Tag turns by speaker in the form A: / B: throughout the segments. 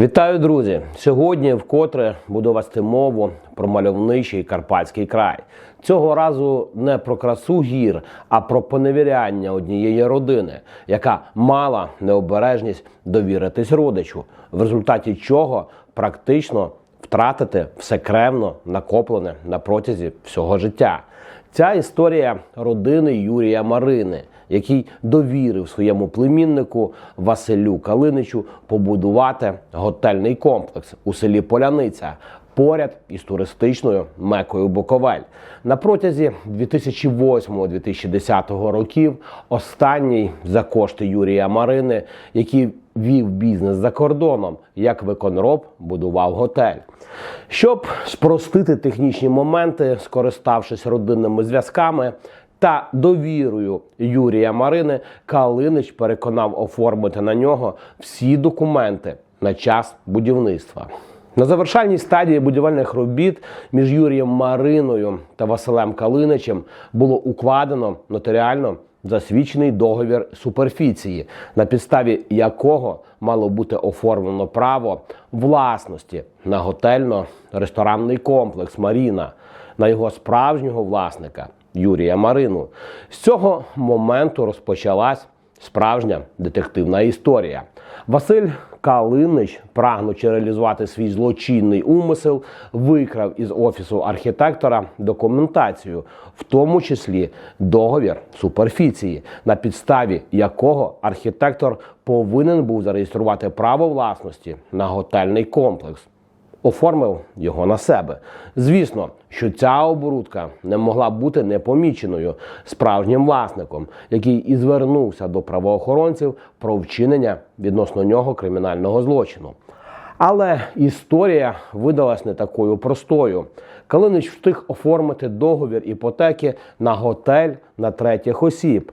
A: Вітаю, друзі! Сьогодні вкотре буду вести мову про мальовничий Карпатський край. Цього разу не про красу гір, а про поневіряння однієї родини, яка мала необережність довіритись родичу, в результаті чого практично втратити все кревно накоплене на протязі всього життя. Ця історія родини Юрія Марини, який довірив своєму племіннику Василю Калиничу побудувати готельний комплекс у селі Поляниця. Поряд із туристичною мекою Буковель на протязі 2008-2010 років останній за кошти Юрія Марини, який вів бізнес за кордоном, як виконроб будував готель. Щоб спростити технічні моменти, скориставшись родинними зв'язками та довірою Юрія Марини, Калинич переконав оформити на нього всі документи на час будівництва. На завершальній стадії будівельних робіт між Юрієм Мариною та Василем Калиничем було укладено нотаріально засвідчений договір суперфіції, на підставі якого мало бути оформлено право власності на готельно-ресторанний комплекс Маріна на його справжнього власника Юрія Марину. З цього моменту розпочалась справжня детективна історія. Василь Калинич, прагнучи реалізувати свій злочинний умисел, викрав із офісу архітектора документацію, в тому числі договір суперфіції, на підставі якого архітектор повинен був зареєструвати право власності на готельний комплекс оформив його на себе. Звісно, що ця оборудка не могла бути непоміченою справжнім власником, який і звернувся до правоохоронців про вчинення відносно нього кримінального злочину. Але історія видалась не такою простою. Калинич встиг оформити договір іпотеки на готель на третіх осіб.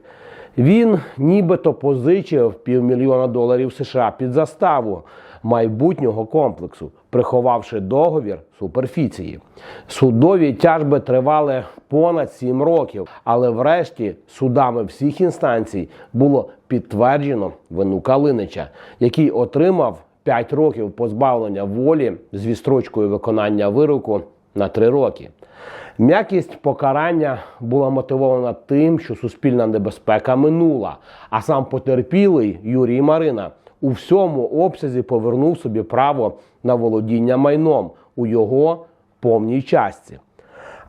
A: Він нібито позичив півмільйона доларів США під заставу майбутнього комплексу, приховавши договір суперфіції. Судові тяжби тривали понад сім років, але врешті судами всіх інстанцій було підтверджено вину Калинича, який отримав 5 років позбавлення волі з відстрочкою виконання вироку на 3 роки. М'якість покарання була мотивована тим, що суспільна небезпека минула, а сам потерпілий Юрій Марина у всьому обсязі повернув собі право на володіння майном у його повній частці.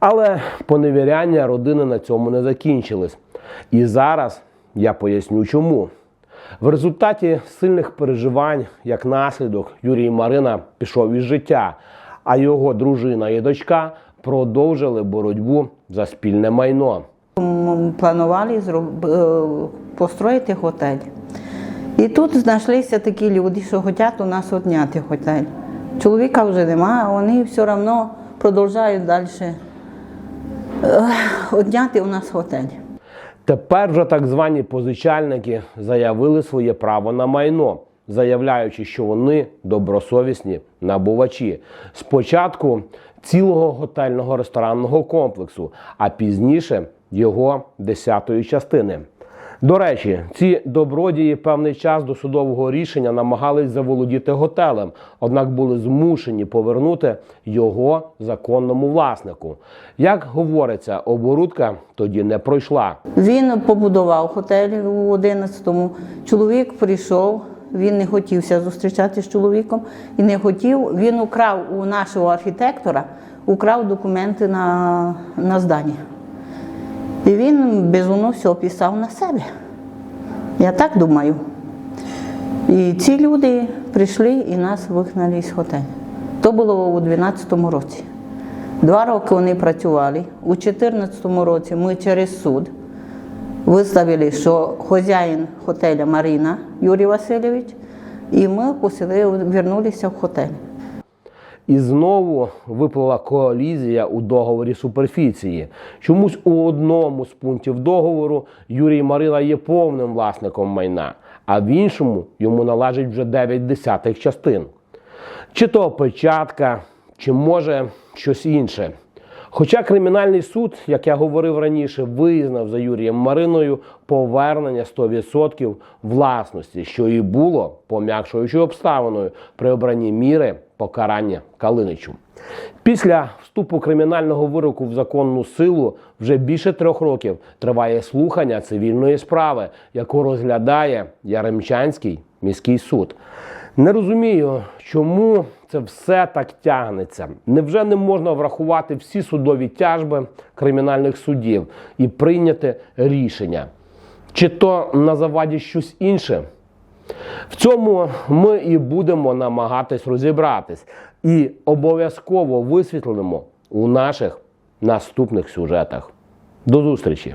A: Але поневіряння родини на цьому не закінчились. І зараз я поясню чому. В результаті сильних переживань, як наслідок, Юрій Марина пішов із життя, а його дружина і дочка продовжили боротьбу за спільне майно.
B: Планували зроб... е, построїти готель. І тут знайшлися такі люди, що хочуть у нас відняти готель. Чоловіка вже немає, а вони все одно продовжують далі відняти у нас готель.
A: Тепер вже так звані позичальники заявили своє право на майно, заявляючи, що вони добросовісні набувачі. Спочатку цілого готельного ресторанного комплексу, а пізніше його десятої частини. До речі, ці добродії певний час до судового рішення намагались заволодіти готелем, однак були змушені повернути його законному власнику. Як говориться, оборудка тоді не пройшла.
B: Він побудував готель у 11-му. Чоловік прийшов, він не хотівся зустрічати з чоловіком і не хотів. Він украв у нашого архітектора, украв документи на, на здання. І він безумно все писав на себе. Я так думаю. І ці люди прийшли і нас вигнали з готелю. То було у 12-му році. Два роки вони працювали. У 14-му році ми через суд виставили, що хазяїн готеля Марина Юрій Васильович, і ми поселили, вернулися в готель.
A: І знову виплила коалізія у договорі суперфіції. Чомусь у одному з пунктів договору Юрій Марина є повним власником майна, а в іншому йому належить вже 9 десятих частин. Чи то печатка, чи може щось інше. Хоча кримінальний суд, як я говорив раніше, визнав за Юрієм Мариною повернення 100% власності, що і було пом'якшуючою обставиною при обранні міри покарання Калиничу. Після вступу кримінального вироку в законну силу вже більше трьох років триває слухання цивільної справи, яку розглядає Яремчанський міський суд. Не розумію, чому це все так тягнеться. Невже не можна врахувати всі судові тяжби кримінальних судів і прийняти рішення? Чи то на заваді щось інше? В цьому ми і будемо намагатись розібратись і обов'язково висвітлимо у наших наступних сюжетах. До зустрічі!